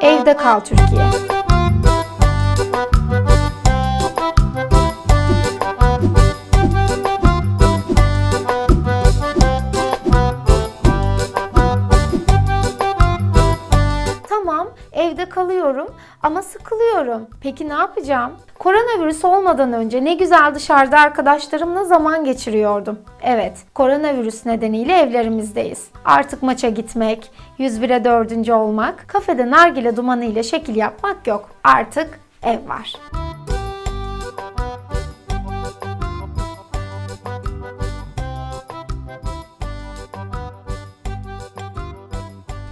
Evde kal Türkiye. Evde kalıyorum ama sıkılıyorum. Peki ne yapacağım? Koronavirüs olmadan önce ne güzel dışarıda arkadaşlarımla zaman geçiriyordum. Evet, koronavirüs nedeniyle evlerimizdeyiz. Artık maça gitmek, 101'e dördüncü olmak, kafede nargile dumanı ile şekil yapmak yok. Artık ev var.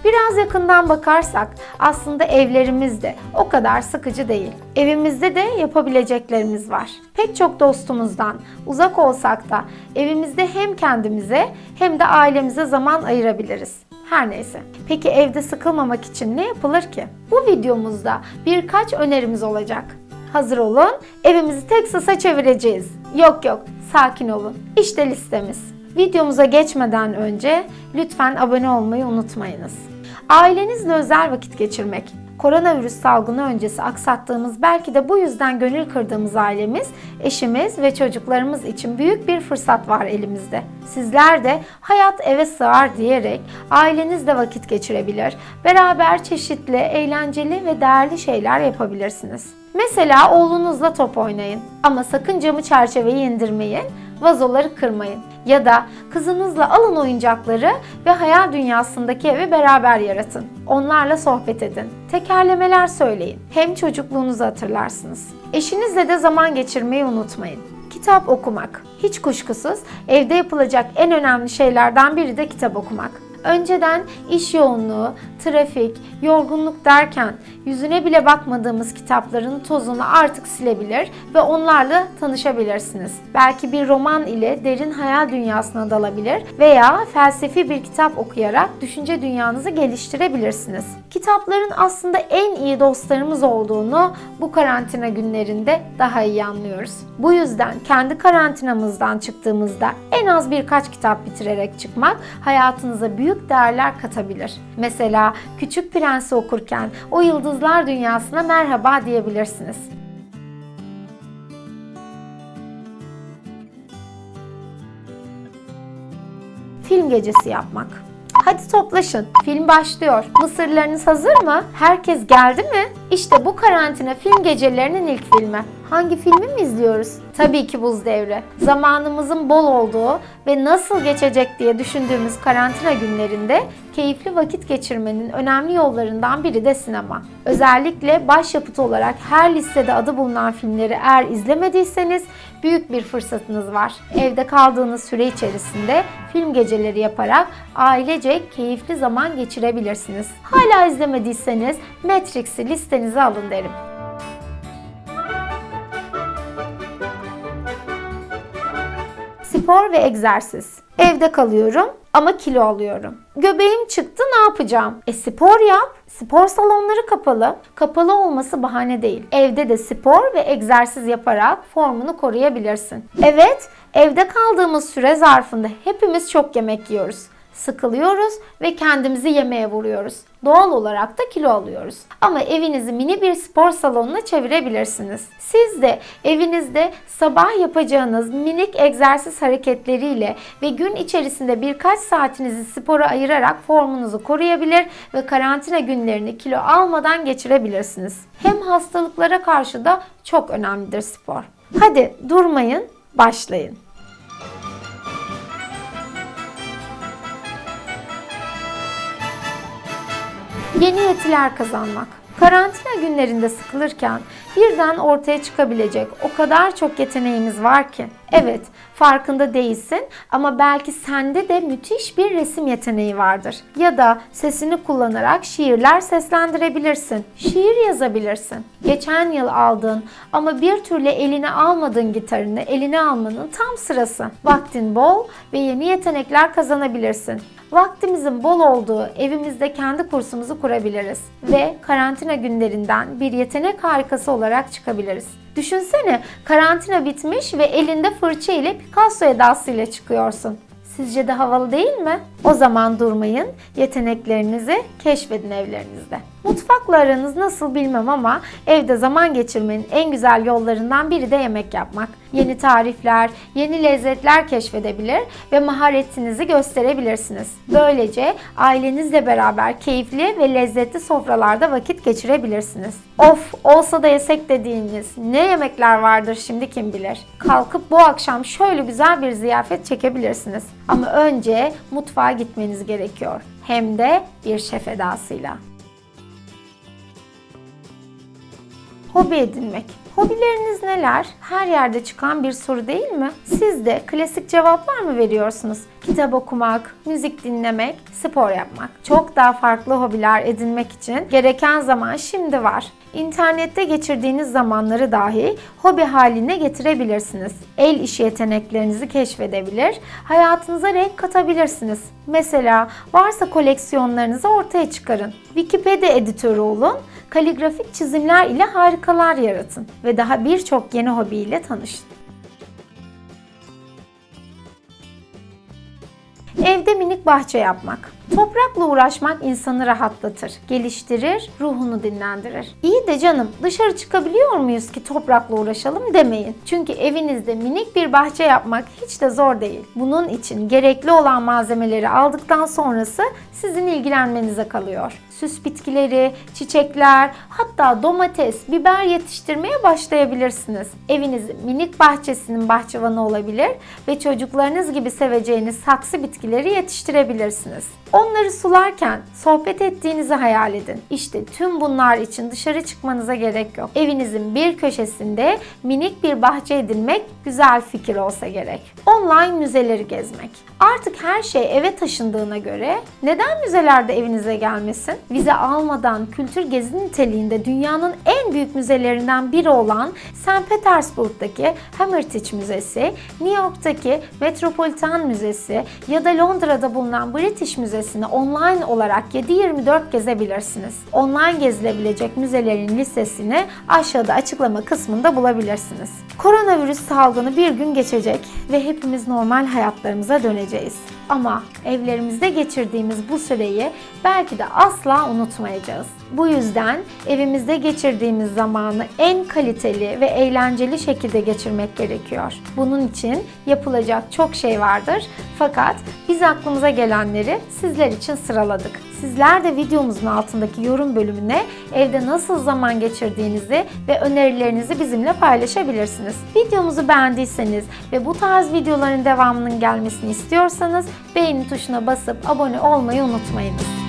Biraz yakından bakarsak aslında evlerimiz de o kadar sıkıcı değil. Evimizde de yapabileceklerimiz var. Pek çok dostumuzdan uzak olsak da evimizde hem kendimize hem de ailemize zaman ayırabiliriz. Her neyse. Peki evde sıkılmamak için ne yapılır ki? Bu videomuzda birkaç önerimiz olacak. Hazır olun. Evimizi Texas'a çevireceğiz. Yok yok, sakin olun. İşte listemiz. Videomuza geçmeden önce lütfen abone olmayı unutmayınız. Ailenizle özel vakit geçirmek. Koronavirüs salgını öncesi aksattığımız belki de bu yüzden gönül kırdığımız ailemiz, eşimiz ve çocuklarımız için büyük bir fırsat var elimizde. Sizler de hayat eve sığar diyerek ailenizle vakit geçirebilir, beraber çeşitli, eğlenceli ve değerli şeyler yapabilirsiniz. Mesela oğlunuzla top oynayın ama sakın camı çerçeveyi indirmeyin, vazoları kırmayın. Ya da kızınızla alın oyuncakları ve hayal dünyasındaki evi beraber yaratın. Onlarla sohbet edin. Tekerlemeler söyleyin. Hem çocukluğunuzu hatırlarsınız. Eşinizle de zaman geçirmeyi unutmayın. Kitap okumak. Hiç kuşkusuz evde yapılacak en önemli şeylerden biri de kitap okumak. Önceden iş yoğunluğu, trafik, yorgunluk derken yüzüne bile bakmadığımız kitapların tozunu artık silebilir ve onlarla tanışabilirsiniz. Belki bir roman ile derin hayal dünyasına dalabilir veya felsefi bir kitap okuyarak düşünce dünyanızı geliştirebilirsiniz. Kitapların aslında en iyi dostlarımız olduğunu bu karantina günlerinde daha iyi anlıyoruz. Bu yüzden kendi karantinamızdan çıktığımızda en az birkaç kitap bitirerek çıkmak hayatınıza büyük değerler katabilir. Mesela Küçük Prens'i okurken o yıldızlar dünyasına merhaba diyebilirsiniz. Film gecesi yapmak. Hadi toplaşın. Film başlıyor. Mısırlarınız hazır mı? Herkes geldi mi? İşte bu karantina film gecelerinin ilk filmi. Hangi filmi mi izliyoruz? Tabii ki Buz Devri. Zamanımızın bol olduğu ve nasıl geçecek diye düşündüğümüz karantina günlerinde keyifli vakit geçirmenin önemli yollarından biri de sinema. Özellikle başyapıt olarak her listede adı bulunan filmleri eğer izlemediyseniz büyük bir fırsatınız var. Evde kaldığınız süre içerisinde film geceleri yaparak ailece keyifli zaman geçirebilirsiniz. Hala izlemediyseniz Matrix'i listenize alın derim. Spor ve egzersiz. Evde kalıyorum ama kilo alıyorum. Göbeğim çıktı ne yapacağım? E spor yap. Spor salonları kapalı. Kapalı olması bahane değil. Evde de spor ve egzersiz yaparak formunu koruyabilirsin. Evet, evde kaldığımız süre zarfında hepimiz çok yemek yiyoruz sıkılıyoruz ve kendimizi yemeğe vuruyoruz. Doğal olarak da kilo alıyoruz. Ama evinizi mini bir spor salonuna çevirebilirsiniz. Siz de evinizde sabah yapacağınız minik egzersiz hareketleriyle ve gün içerisinde birkaç saatinizi spora ayırarak formunuzu koruyabilir ve karantina günlerini kilo almadan geçirebilirsiniz. Hem hastalıklara karşı da çok önemlidir spor. Hadi durmayın, başlayın. Yeni yetiler kazanmak. Karantina günlerinde sıkılırken birden ortaya çıkabilecek o kadar çok yeteneğimiz var ki. Evet, farkında değilsin ama belki sende de müthiş bir resim yeteneği vardır. Ya da sesini kullanarak şiirler seslendirebilirsin. Şiir yazabilirsin. Geçen yıl aldığın ama bir türlü eline almadığın gitarını eline almanın tam sırası. Vaktin bol ve yeni yetenekler kazanabilirsin. Vaktimizin bol olduğu evimizde kendi kursumuzu kurabiliriz ve karantina günlerinden bir yetenek harikası olarak çıkabiliriz. Düşünsene karantina bitmiş ve elinde fırça ile Picasso edasıyla çıkıyorsun. Sizce de havalı değil mi? O zaman durmayın, yeteneklerinizi keşfedin evlerinizde. Mutfakla aranız nasıl bilmem ama evde zaman geçirmenin en güzel yollarından biri de yemek yapmak. Yeni tarifler, yeni lezzetler keşfedebilir ve maharetinizi gösterebilirsiniz. Böylece ailenizle beraber keyifli ve lezzetli sofralarda vakit geçirebilirsiniz. Of olsa da yesek dediğiniz ne yemekler vardır şimdi kim bilir. Kalkıp bu akşam şöyle güzel bir ziyafet çekebilirsiniz. Ama önce mutfağa gitmeniz gerekiyor. Hem de bir şef edasıyla. Hobi edinmek. Hobileriniz neler? Her yerde çıkan bir soru değil mi? Siz de klasik cevaplar mı veriyorsunuz? Kitap okumak, müzik dinlemek, spor yapmak. Çok daha farklı hobiler edinmek için gereken zaman şimdi var. İnternette geçirdiğiniz zamanları dahi hobi haline getirebilirsiniz. El işi yeteneklerinizi keşfedebilir, hayatınıza renk katabilirsiniz. Mesela varsa koleksiyonlarınızı ortaya çıkarın. Wikipedia editörü olun, kaligrafik çizimler ile harikalar yaratın ve daha birçok yeni hobiyle tanışın. Evde minik bahçe yapmak. Toprakla uğraşmak insanı rahatlatır, geliştirir, ruhunu dinlendirir. İyi de canım dışarı çıkabiliyor muyuz ki toprakla uğraşalım demeyin. Çünkü evinizde minik bir bahçe yapmak hiç de zor değil. Bunun için gerekli olan malzemeleri aldıktan sonrası sizin ilgilenmenize kalıyor. Süs bitkileri, çiçekler, hatta domates, biber yetiştirmeye başlayabilirsiniz. Evinizin minik bahçesinin bahçıvanı olabilir ve çocuklarınız gibi seveceğiniz saksı bitkileri yetiştirebilirsiniz. Onları sularken sohbet ettiğinizi hayal edin. İşte tüm bunlar için dışarı çıkmanıza gerek yok. Evinizin bir köşesinde minik bir bahçe edinmek güzel fikir olsa gerek. Online müzeleri gezmek. Artık her şey eve taşındığına göre neden müzelerde evinize gelmesin? Vize almadan kültür gezi niteliğinde dünyanın en büyük müzelerinden biri olan St. Petersburg'daki Hermitage Müzesi, New York'taki Metropolitan Müzesi ya da Londra'da bulunan British Müzesi'ni online olarak 7-24 gezebilirsiniz. Online gezilebilecek müzelerin listesini aşağıda açıklama kısmında bulabilirsiniz. Koronavirüs salgını bir gün geçecek ve hepimiz normal hayatlarımıza döneceğiz. Ama evlerimizde geçirdiğimiz bu süreyi belki de asla unutmayacağız. Bu yüzden evimizde geçirdiğimiz zamanı en kaliteli ve eğlenceli şekilde geçirmek gerekiyor. Bunun için yapılacak çok şey vardır. Fakat biz aklımıza gelenleri sizler için sıraladık. Sizler de videomuzun altındaki yorum bölümüne evde nasıl zaman geçirdiğinizi ve önerilerinizi bizimle paylaşabilirsiniz. Videomuzu beğendiyseniz ve bu tarz videoların devamının gelmesini istiyorsanız beğeni tuşuna basıp abone olmayı unutmayınız.